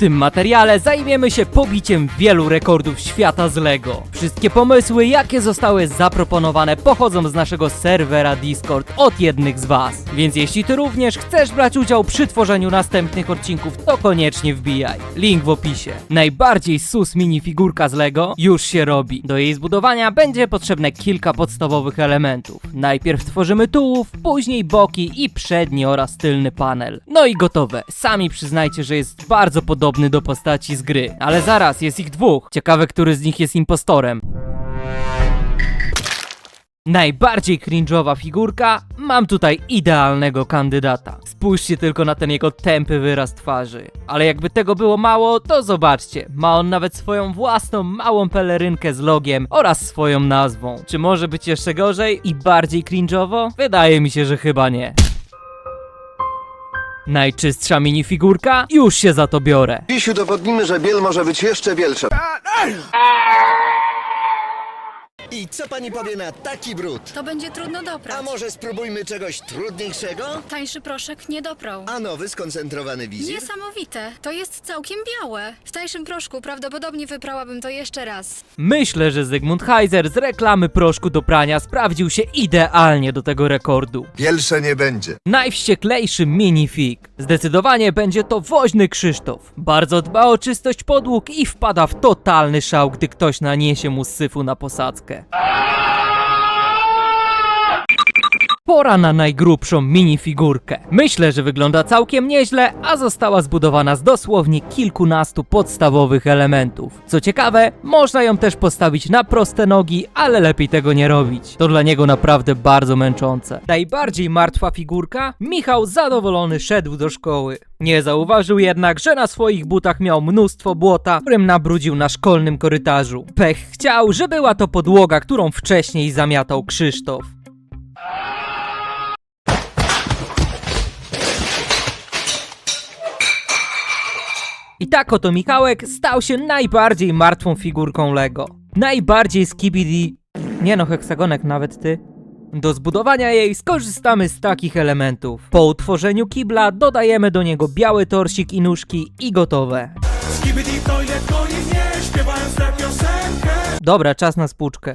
tym materiale zajmiemy się pobiciem wielu rekordów świata z LEGO. Wszystkie pomysły, jakie zostały zaproponowane, pochodzą z naszego serwera Discord od jednych z Was. Więc jeśli Ty również chcesz brać udział przy tworzeniu następnych odcinków, to koniecznie wbijaj. Link w opisie. Najbardziej sus minifigurka z LEGO już się robi. Do jej zbudowania będzie potrzebne kilka podstawowych elementów. Najpierw tworzymy tułów, później boki i przedni oraz tylny panel. No i gotowe. Sami przyznajcie, że jest bardzo podobny do postaci z gry. Ale zaraz, jest ich dwóch. Ciekawe, który z nich jest impostorem. Najbardziej cringe'owa figurka? Mam tutaj idealnego kandydata. Spójrzcie tylko na ten jego tępy wyraz twarzy. Ale jakby tego było mało, to zobaczcie. Ma on nawet swoją własną małą pelerynkę z logiem oraz swoją nazwą. Czy może być jeszcze gorzej i bardziej cringe'owo? Wydaje mi się, że chyba nie. Najczystsza minifigurka? Już się za to biorę. Dziś udowodnimy, że biel może być jeszcze bielsza. I co pani powie na taki brud? To będzie trudno doprać. A może spróbujmy czegoś trudniejszego? Tańszy proszek nie doprał. A nowy skoncentrowany wizir? Niesamowite. To jest całkiem białe. W tańszym proszku prawdopodobnie wyprałabym to jeszcze raz. Myślę, że Zygmunt Heiser z reklamy proszku do prania sprawdził się idealnie do tego rekordu. Bielsze nie będzie. Najwścieklejszy minifig. Zdecydowanie będzie to woźny Krzysztof. Bardzo dba o czystość podłóg i wpada w totalny szał, gdy ktoś naniesie mu syfu na posadzkę. Ah! Pora na najgrubszą minifigurkę. Myślę, że wygląda całkiem nieźle, a została zbudowana z dosłownie kilkunastu podstawowych elementów. Co ciekawe, można ją też postawić na proste nogi, ale lepiej tego nie robić. To dla niego naprawdę bardzo męczące. Najbardziej martwa figurka? Michał zadowolony szedł do szkoły. Nie zauważył jednak, że na swoich butach miał mnóstwo błota, którym nabrudził na szkolnym korytarzu. Pech chciał, że była to podłoga, którą wcześniej zamiatał Krzysztof. I tak oto Michałek stał się najbardziej martwą figurką Lego. Najbardziej skibidi... Nie no, heksagonek nawet ty. Do zbudowania jej skorzystamy z takich elementów. Po utworzeniu kibla dodajemy do niego biały torsik i nóżki i gotowe. Skibidi toilet goni mnie, śpiewając tę piosenkę Dobra, czas na spłuczkę.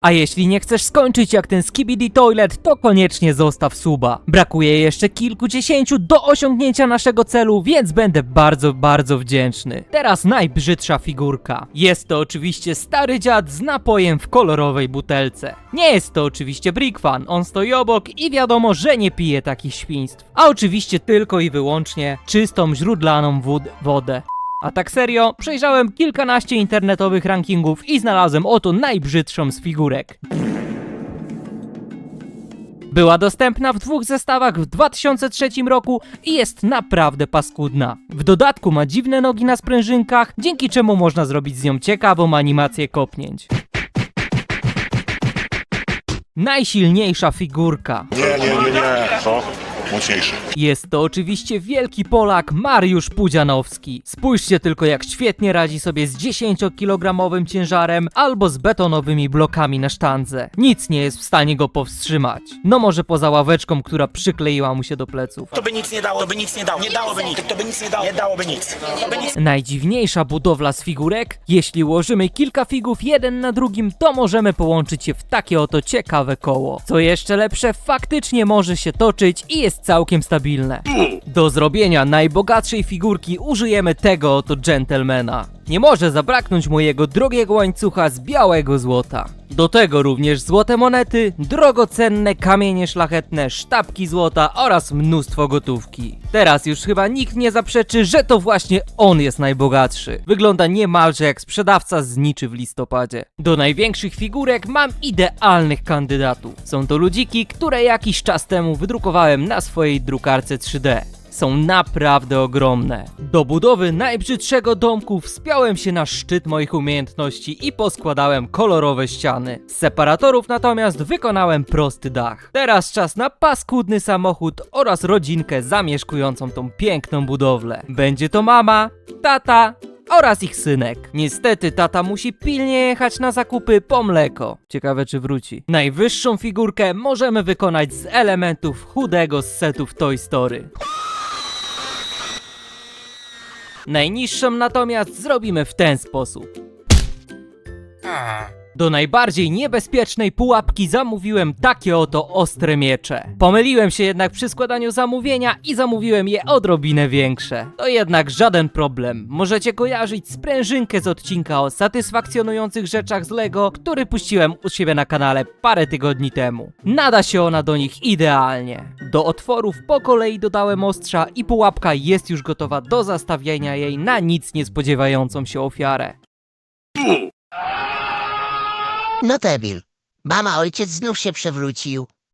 A jeśli nie chcesz skończyć jak ten Skibidi Toilet, to koniecznie zostaw suba. Brakuje jeszcze kilkudziesięciu do osiągnięcia naszego celu, więc będę bardzo, bardzo wdzięczny. Teraz najbrzydsza figurka. Jest to oczywiście stary dziad z napojem w kolorowej butelce. Nie jest to oczywiście Brickfan, on stoi obok i wiadomo, że nie pije takich świństw. A oczywiście tylko i wyłącznie czystą źródlaną wód wodę. A tak serio, przejrzałem kilkanaście internetowych rankingów i znalazłem oto najbrzydszą z figurek. Była dostępna w dwóch zestawach w 2003 roku i jest naprawdę paskudna. W dodatku ma dziwne nogi na sprężynkach, dzięki czemu można zrobić z nią ciekawą animację kopnięć. Najsilniejsza figurka. Nie, nie, nie, nie. Co? Mocniejszy. Jest to oczywiście wielki Polak Mariusz Pudzianowski. Spójrzcie tylko jak świetnie radzi sobie z 10-kilogramowym ciężarem albo z betonowymi blokami na sztandze. Nic nie jest w stanie go powstrzymać. No może poza ławeczką, która przykleiła mu się do pleców. To by nic nie dało, to by nic nie dało. Nie dałoby nic. To by nic nie dało. Nie dałoby nic. To by nic. Najdziwniejsza budowla z figurek? Jeśli ułożymy kilka figów jeden na drugim, to możemy połączyć je w takie oto ciekawe koło. Co jeszcze lepsze, faktycznie może się toczyć i jest całkiem stabilne. Do zrobienia najbogatszej figurki użyjemy tego oto gentlemana. Nie może zabraknąć mojego drogiego łańcucha z białego złota. Do tego również złote monety, drogocenne kamienie szlachetne, sztabki złota oraz mnóstwo gotówki. Teraz już chyba nikt nie zaprzeczy, że to właśnie on jest najbogatszy. Wygląda niemalże jak sprzedawca zniczy w listopadzie. Do największych figurek mam idealnych kandydatów. Są to ludziki, które jakiś czas temu wydrukowałem na swojej drukarce 3D są naprawdę ogromne. Do budowy najbrzydszego domku wspiąłem się na szczyt moich umiejętności i poskładałem kolorowe ściany. Z separatorów natomiast wykonałem prosty dach. Teraz czas na paskudny samochód oraz rodzinkę zamieszkującą tą piękną budowlę. Będzie to mama, tata oraz ich synek. Niestety tata musi pilnie jechać na zakupy po mleko. Ciekawe czy wróci. Najwyższą figurkę możemy wykonać z elementów chudego z setów Toy Story. Najniższą natomiast zrobimy w ten sposób. Do najbardziej niebezpiecznej pułapki zamówiłem takie oto ostre miecze. Pomyliłem się jednak przy składaniu zamówienia i zamówiłem je odrobinę większe. To jednak żaden problem. Możecie kojarzyć sprężynkę z odcinka o satysfakcjonujących rzeczach z Lego, który puściłem u siebie na kanale parę tygodni temu. Nada się ona do nich idealnie. Do otworów po kolei dodałem ostrza i pułapka jest już gotowa do zastawienia jej na nic nie spodziewającą się ofiarę. No debil. Mama, ojciec znów się przewrócił.